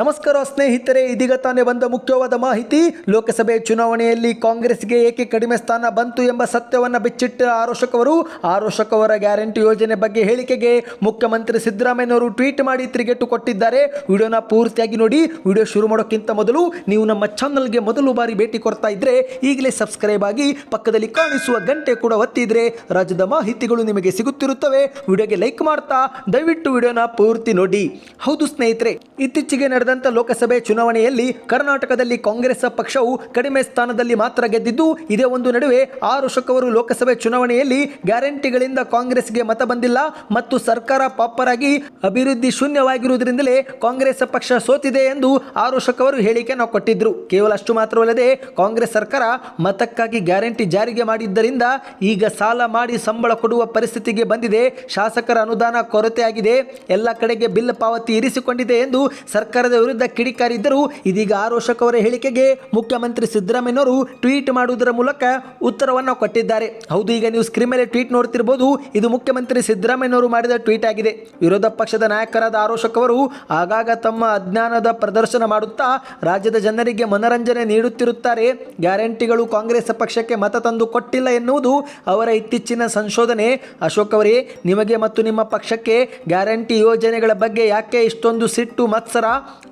ನಮಸ್ಕಾರ ಸ್ನೇಹಿತರೆ, ಇದೀಗ ತಾನೇ ಬಂದ ಮುಖ್ಯವಾದ ಮಾಹಿತಿ. ಲೋಕಸಭೆ ಚುನಾವಣೆಯಲ್ಲಿ ಕಾಂಗ್ರೆಸ್ಗೆ ಏಕೆ ಕಡಿಮೆ ಸ್ಥಾನ ಬಂತು ಎಂಬ ಸತ್ಯವನ್ನು ಬಿಚ್ಚಿಟ್ಟ ಆರೋಶಕವರು ಆರೋಶಕವರ ಗ್ಯಾರಂಟಿ ಯೋಜನೆ ಬಗ್ಗೆ ಹೇಳಿಕೆಗೆ ಮುಖ್ಯಮಂತ್ರಿ ಸಿದ್ದರಾಮಯ್ಯನವರು ಟ್ವೀಟ್ ಮಾಡಿ ತಿರುಗೇಟು ಕೊಟ್ಟಿದ್ದಾರೆ. ವಿಡಿಯೋನ ಪೂರ್ತಿಯಾಗಿ ನೋಡಿ, ವಿಡಿಯೋ ಶುರು ಮಾಡೋಕ್ಕಿಂತ ಮೊದಲು ನೀವು ನಮ್ಮ ಚಾನಲ್ಗೆ ಮೊದಲು ಬಾರಿ ಭೇಟಿ ಕೊಡ್ತಾ ಇದ್ರೆ ಈಗಲೇ ಸಬ್ಸ್ಕ್ರೈಬ್ ಆಗಿ ಪಕ್ಕದಲ್ಲಿ ಕಾಣಿಸುವ ಗಂಟೆ ಕೂಡ ಒತ್ತಿದ್ರೆ ರಾಜ್ಯದ ಮಾಹಿತಿಗಳು ನಿಮಗೆ ಸಿಗುತ್ತಿರುತ್ತವೆ. ವಿಡಿಯೋಗೆ ಲೈಕ್ ಮಾಡ್ತಾ ದಯವಿಟ್ಟು ವಿಡಿಯೋನ ಪೂರ್ತಿ ನೋಡಿ. ಹೌದು ಸ್ನೇಹಿತರೆ, ಇತ್ತೀಚೆಗೆ ನಡೆದಂತ ಲೋಕಸಭೆ ಚುನಾವಣೆಯಲ್ಲಿ ಕರ್ನಾಟಕದಲ್ಲಿ ಕಾಂಗ್ರೆಸ್ ಪಕ್ಷವು ಕಡಿಮೆ ಸ್ಥಾನದಲ್ಲಿ ಮಾತ್ರ ಗೆದ್ದಿದ್ದು, ಇದೇ ಒಂದು ನಡುವೆ ಆರು ಶಕವರು ಲೋಕಸಭೆ ಚುನಾವಣೆಯಲ್ಲಿ ಗ್ಯಾರಂಟಿಗಳಿಂದ ಕಾಂಗ್ರೆಸ್ಗೆ ಮತ ಬಂದಿಲ್ಲ ಮತ್ತು ಸರ್ಕಾರ ಪಾಪರಾಗಿ ಅಭಿವೃದ್ಧಿ ಶೂನ್ಯವಾಗಿರುವುದರಿಂದಲೇ ಕಾಂಗ್ರೆಸ್ ಪಕ್ಷ ಸೋತಿದೆ ಎಂದು ಆರು ಶಕವರು ಹೇಳಿಕೆಯನ್ನು ಕೊಟ್ಟಿದ್ರು. ಕೇವಲ ಅಷ್ಟು ಮಾತ್ರವಲ್ಲದೆ ಕಾಂಗ್ರೆಸ್ ಸರ್ಕಾರ ಮತಕ್ಕಾಗಿ ಗ್ಯಾರಂಟಿ ಜಾರಿಗೆ ಮಾಡಿದ್ದರಿಂದ ಈಗ ಸಾಲ ಮಾಡಿ ಸಂಬಳ ಕೊಡುವ ಪರಿಸ್ಥಿತಿಗೆ ಬಂದಿದೆ. ಶಾಸಕರ ಅನುದಾನ ಕೊರತೆಯಾಗಿದೆ. ಎಲ್ಲ ಕಡೆಗೆ ಬಿಲ್ ಪಾವತಿ ಇರಿಸಿಕೊಂಡಿದೆ ಎಂದು ಸರ್ಕಾರದ ವಿರುದ್ಧ ಕಿಡಿಕಾರಿದ್ದರು ಇದೀಗ ಆರು ಅವರ ಹೇಳಿಕೆಗೆ ಮುಖ್ಯಮಂತ್ರಿ ಸಿದ್ದರಾಮಯ್ಯನವರು ಟ್ವೀಟ್ ಮಾಡುವುದರ ಮೂಲಕ ಉತ್ತರವನ್ನು ಕೊಟ್ಟಿದ್ದಾರೆ. ಹೌದು, ಈಗ ನೀವು ಸ್ಕ್ರೀನ್ ಮೇಲೆ ಟ್ವೀಟ್ ನೋಡ್ತಿರ್ಬೋದು. ಇದು ಮುಖ್ಯಮಂತ್ರಿ ಸಿದ್ದರಾಮಯ್ಯನವರು ಮಾಡಿದ ಟ್ವೀಟ್ ಆಗಿದೆ. ವಿರೋಧ ಪಕ್ಷದ ನಾಯಕರಾದ ಆರೋಶಕವರು ಆಗಾಗ ತಮ್ಮ ಅಜ್ಞಾನದ ಪ್ರದರ್ಶನ ಮಾಡುತ್ತಾ ರಾಜ್ಯದ ಜನರಿಗೆ ಮನರಂಜನೆ ನೀಡುತ್ತಿರುತ್ತಾರೆ. ಗ್ಯಾರಂಟಿಗಳು ಕಾಂಗ್ರೆಸ್ ಪಕ್ಷಕ್ಕೆ ಮತ ತಂದು ಕೊಟ್ಟಿಲ್ಲ ಎನ್ನುವುದು ಅವರ ಇತ್ತೀಚಿನ ಸಂಶೋಧನೆ. ಅಶೋಕ್ ಅವರೇ, ನಿಮಗೆ ಮತ್ತು ನಿಮ್ಮ ಪಕ್ಷಕ್ಕೆ ಗ್ಯಾರಂಟಿ ಯೋಜನೆಗಳ ಬಗ್ಗೆ ಯಾಕೆ ಇಷ್ಟೊಂದು ಸಿಟ್ಟು ಮತ್ಸರ?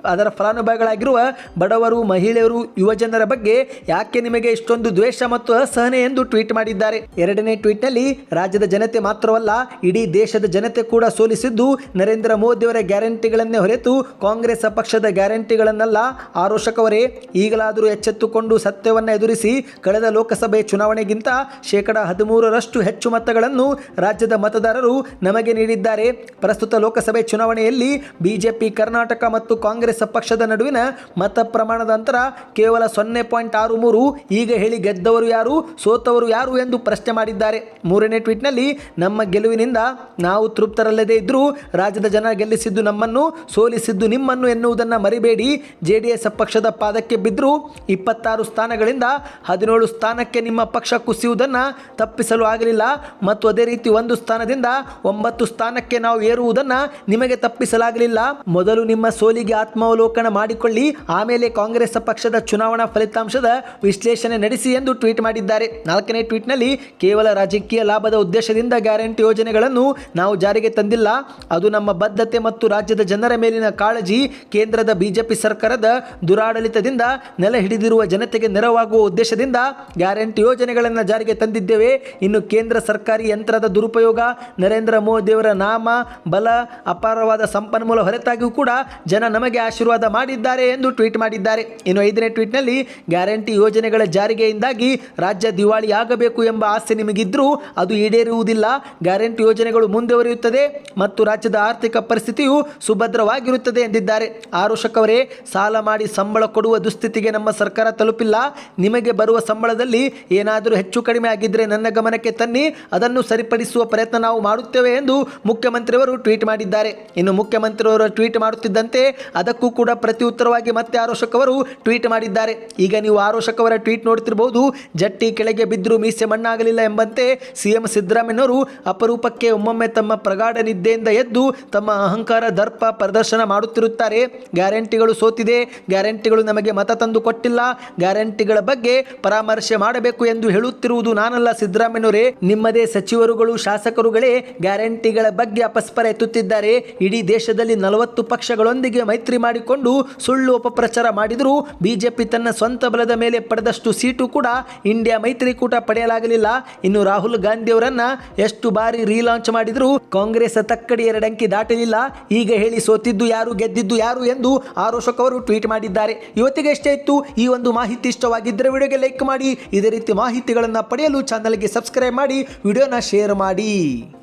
ಅದರ ಫಲಾನುಭವಿಗಳಾಗಿರುವ ಬಡವರು, ಮಹಿಳೆಯರು, ಯುವಜನರ ಬಗ್ಗೆ ಯಾಕೆ ನಿಮಗೆ ಇಷ್ಟೊಂದು ದ್ವೇಷ ಮತ್ತು ಅಸಹನೆ ಎಂದು ಟ್ವೀಟ್ ಮಾಡಿದ್ದಾರೆ? ಎರಡನೇ ಟ್ವೀಟ್ನಲ್ಲಿ, ರಾಜ್ಯದ ಜನತೆ ಮಾತ್ರವಲ್ಲ, ಇಡೀ ದೇಶದ ಜನತೆ ಕೂಡ ಸೋಲಿಸಿದ್ದು ನರೇಂದ್ರ ಮೋದಿಯವರ ಗ್ಯಾರಂಟಿಗಳನ್ನೇ ಹೊರತು ಕಾಂಗ್ರೆಸ್ ಪಕ್ಷದ ಗ್ಯಾರಂಟಿಗಳನ್ನಲ್ಲ. ಆರೋಷಕವರೇ ಈಗಲಾದರೂ ಎಚ್ಚೆತ್ತುಕೊಂಡು ಸತ್ಯವನ್ನು ಎದುರಿಸಿ ಕಳೆದ ಲೋಕಸಭೆ ಚುನಾವಣೆಗಿಂತ ಶೇಕಡ ಹದಿಮೂರರಷ್ಟು ಹೆಚ್ಚು ಮತಗಳನ್ನು ರಾಜ್ಯದ ಮತದಾರರು ನಮಗೆ ನೀಡಿದ್ದಾರೆ. ಪ್ರಸ್ತುತ ಲೋಕಸಭೆ ಚುನಾವಣೆಯಲ್ಲಿ ಬಿಜೆಪಿ, ಕರ್ನಾಟಕ ಮತ್ತು ಪಕ್ಷದ ನಡುವಿನ ಮತ ಪ್ರಮಾಣದ ಅಂತರ ಕೇವಲ ಸೊನ್ನೆ ಪಾಯಿಂಟ್ ಆರು ಮೂರು. ಈಗ ಹೇಳಿ ಗೆದ್ದವರು ಯಾರು, ಸೋತವರು ಯಾರು ಎಂದು ಪ್ರಶ್ನೆ ಮಾಡಿದ್ದಾರೆ. ಮೂರನೇ ಟ್ವೀಟ್ನಲ್ಲಿ, ನಮ್ಮ ಗೆಲುವಿನಿಂದ ನಾವು ತೃಪ್ತರಲ್ಲದೇ ಇದ್ದರೂ ರಾಜ್ಯದ ಜನ ಗೆಲ್ಲಿಸಿದ್ದು ನಮ್ಮನ್ನು, ಸೋಲಿಸಿದ್ದು ನಿಮ್ಮನ್ನು ಎನ್ನುವುದನ್ನು ಮರಿಬೇಡಿ. ಜೆ ಡಿ ಎಸ್ ಪಕ್ಷದ ಪಾದಕ್ಕೆ ಬಿದ್ದರೂ ಇಪ್ಪತ್ತಾರು ಸ್ಥಾನಗಳಿಂದ ಹದಿನೇಳು ಸ್ಥಾನಕ್ಕೆ ನಿಮ್ಮ ಪಕ್ಷ ಕುಸಿಯುವುದನ್ನು ತಪ್ಪಿಸಲು ಆಗಲಿಲ್ಲ. ಮತ್ತು ಅದೇ ರೀತಿ ಒಂದು ಸ್ಥಾನದಿಂದ ಒಂಬತ್ತು ಸ್ಥಾನಕ್ಕೆ ನಾವು ಏರುವುದನ್ನು ನಿಮಗೆ ತಪ್ಪಿಸಲಾಗಲಿಲ್ಲ. ಮೊದಲು ನಿಮ್ಮ ಸೋಲಿಗೆ ಆತ್ಮಾವಲೋಕನ ಮಾಡಿಕೊಳ್ಳಿ. ಆಮೇಲೆ ಕಾಂಗ್ರೆಸ್ ಪಕ್ಷದ ಚುನಾವಣಾ ಫಲಿತಾಂಶದ ವಿಶ್ಲೇಷಣೆ ನಡೆಸಿ ಎಂದು ಟ್ವೀಟ್ ಮಾಡಿದ್ದಾರೆ. ನಾಲ್ಕನೇ ಟ್ವೀಟ್ನಲ್ಲಿ, ಕೇವಲ ರಾಜಕೀಯ ಲಾಭದ ಉದ್ದೇಶದಿಂದ ಗ್ಯಾರಂಟಿ ಯೋಜನೆಗಳನ್ನು ನಾವು ಜಾರಿಗೆ ತಂದಿಲ್ಲ. ಅದು ನಮ್ಮ ಬದ್ಧತೆ ಮತ್ತು ರಾಜ್ಯದ ಜನರ ಮೇಲಿನ ಕಾಳಜಿ, ಕೇಂದ್ರದ ಬಿಜೆಪಿ ಸರ್ಕಾರದ ದುರಾಡಳಿತದಿಂದ ನೆಲ ಹಿಡಿದಿರುವ ಜನತೆಗೆ ನೆರವಾಗುವ ಉದ್ದೇಶದಿಂದ ಗ್ಯಾರಂಟಿ ಯೋಜನೆಗಳನ್ನು ಜಾರಿಗೆ ತಂದಿದ್ದೇವೆ. ಇನ್ನು ಕೇಂದ್ರ ಸರ್ಕಾರಿ ಯಂತ್ರದ ದುರುಪಯೋಗ, ನರೇಂದ್ರ ಮೋದಿಯವರ ನಾಮ, ಬಲ, ಅಪಾರವಾದ ಸಂಪನ್ಮೂಲ ಹೊರತಾಗಿಯೂ ಕೂಡ ಜನ ನಮಗೆ ಆಶೀರ್ವಾದ ಮಾಡಿದ್ದಾರೆ ಎಂದು ಟ್ವೀಟ್ ಮಾಡಿದ್ದಾರೆ. ಇನ್ನು ಐದನೇ ಟ್ವೀಟ್ನಲ್ಲಿ ಗ್ಯಾರಂಟಿ ಯೋಜನೆಗಳ ಜಾರಿಗೆಯಿಂದಾಗಿ ರಾಜ್ಯ ದಿವಾಳಿ ಆಗಬೇಕು ಎಂಬ ಆಸೆ ನಿಮಗಿದ್ರೂ ಅದು ಈಡೇರುವುದಿಲ್ಲ. ಗ್ಯಾರಂಟಿ ಯೋಜನೆಗಳು ಮುಂದುವರಿಯುತ್ತದೆ ಮತ್ತು ರಾಜ್ಯದ ಆರ್ಥಿಕ ಪರಿಸ್ಥಿತಿಯು ಸುಭದ್ರವಾಗಿರುತ್ತದೆ ಎಂದಿದ್ದಾರೆ. ಆರೋಷಕ್ ಸಾಲ ಮಾಡಿ ಸಂಬಳ ಕೊಡುವ ದುಸ್ಥಿತಿಗೆ ನಮ್ಮ ಸರ್ಕಾರ ತಲುಪಿಲ್ಲ. ನಿಮಗೆ ಬರುವ ಸಂಬಳದಲ್ಲಿ ಏನಾದರೂ ಹೆಚ್ಚು ಕಡಿಮೆ ಆಗಿದ್ದರೆ ನನ್ನ ಗಮನಕ್ಕೆ ತನ್ನಿ. ಅದನ್ನು ಸರಿಪಡಿಸುವ ಪ್ರಯತ್ನ ನಾವು ಮಾಡುತ್ತೇವೆ ಎಂದು ಮುಖ್ಯಮಂತ್ರಿಯವರು ಟ್ವೀಟ್ ಮಾಡಿದ್ದಾರೆ. ಇನ್ನು ಮುಖ್ಯಮಂತ್ರಿಯವರು ಟ್ವೀಟ್ ಮಾಡುತ್ತಿದ್ದಂತೆ ಅದಕ್ಕೂ ಕೂಡ ಪ್ರತಿ ಉತ್ತರವಾಗಿ ಮತ್ತೆ ಆರೋಶಕ್ ಅವರು ಟ್ವೀಟ್ ಮಾಡಿದ್ದಾರೆ. ಈಗ ನೀವು ಆರೋಶಕ್ ಅವರ ಟ್ವೀಟ್ ನೋಡ್ತಿರಬಹುದು ಜಟ್ಟಿ ಕೆಳಗೆ ಬಿದ್ದರೂ ಮೀಸೆ ಮಣ್ಣಾಗಲಿಲ್ಲ ಎಂಬಂತೆ ಸಿಎಂ ಸಿದ್ದರಾಮಯ್ಯನವರು ಅಪರೂಪಕ್ಕೆ ಒಮ್ಮೊಮ್ಮೆ ತಮ್ಮ ಪ್ರಗಾಢ ನಿದ್ದೆಯಿಂದ ಎದ್ದು ತಮ್ಮ ಅಹಂಕಾರ, ದರ್ಪ ಪ್ರದರ್ಶನ ಮಾಡುತ್ತಿರುತ್ತಾರೆ. ಗ್ಯಾರಂಟಿಗಳು ಸೋತಿದೆ. ಗ್ಯಾರಂಟಿಗಳು ನಮಗೆ ಮತ ತಂದು ಕೊಟ್ಟಿಲ್ಲ. ಗ್ಯಾರಂಟಿಗಳ ಬಗ್ಗೆ ಪರಾಮರ್ಶೆ ಮಾಡಬೇಕು ಎಂದು ಹೇಳುತ್ತಿರುವುದು ನಾನಲ್ಲ ಸಿದ್ದರಾಮಯ್ಯವರೇ ನಿಮ್ಮದೇ ಸಚಿವರುಗಳು, ಶಾಸಕರುಗಳೇ ಗ್ಯಾರಂಟಿಗಳ ಬಗ್ಗೆ ಅಪಸ್ಪರ ಎತ್ತುತ್ತಿದ್ದಾರೆ. ಇಡೀ ದೇಶದಲ್ಲಿ ನಲವತ್ತು ಪಕ್ಷಗಳೊಂದಿಗೆ ಮೈತ್ರಿ ಮಾಡಿಕೊಂಡು ಸುಳ್ಳು ಅಪಪ್ರಚಾರ ಮಾಡಿದರೂ. ಬಿಜೆಪಿ ತನ್ನ ಸ್ವಂತ ಬಲದ ಮೇಲೆ ಪಡೆದಷ್ಟು ಸೀಟು ಕೂಡ ಇಂಡಿಯಾ ಮೈತ್ರಿಕೂಟ ಪಡೆಯಲಾಗಲಿಲ್ಲ. ಇನ್ನು ರಾಹುಲ್ ಗಾಂಧಿಯವರನ್ನ ಎಷ್ಟು ಬಾರಿ ರೀಲಾಂಚ್ ಮಾಡಿದರೂ ಕಾಂಗ್ರೆಸ್ ತಕ್ಕಡಿ ಎರಡಂಕಿ ದಾಟಲಿಲ್ಲ. ಈಗ ಹೇಳಿ ಸೋತಿದ್ದು ಯಾರು, ಗೆದ್ದಿದ್ದು ಯಾರು ಎಂದು ಆರೋಶಕ್ ಅವರು ಟ್ವೀಟ್ ಮಾಡಿದ್ದಾರೆ. ಇವತ್ತಿಗೆ ಎಷ್ಟೇ ಇತ್ತು, ಈ ಒಂದು ಮಾಹಿತಿ ಇಷ್ಟವಾಗಿದ್ದರೆ ವಿಡಿಯೋಗೆ ಲೈಕ್ ಮಾಡಿ. ಇದೇ ರೀತಿ ಮಾಹಿತಿಗಳನ್ನು ಪಡೆಯಲು ಚಾನಲ್ಗೆ ಸಬ್ಸ್ಕ್ರೈಬ್ ಮಾಡಿ. ವಿಡಿಯೋನ ಶೇರ್ ಮಾಡಿ.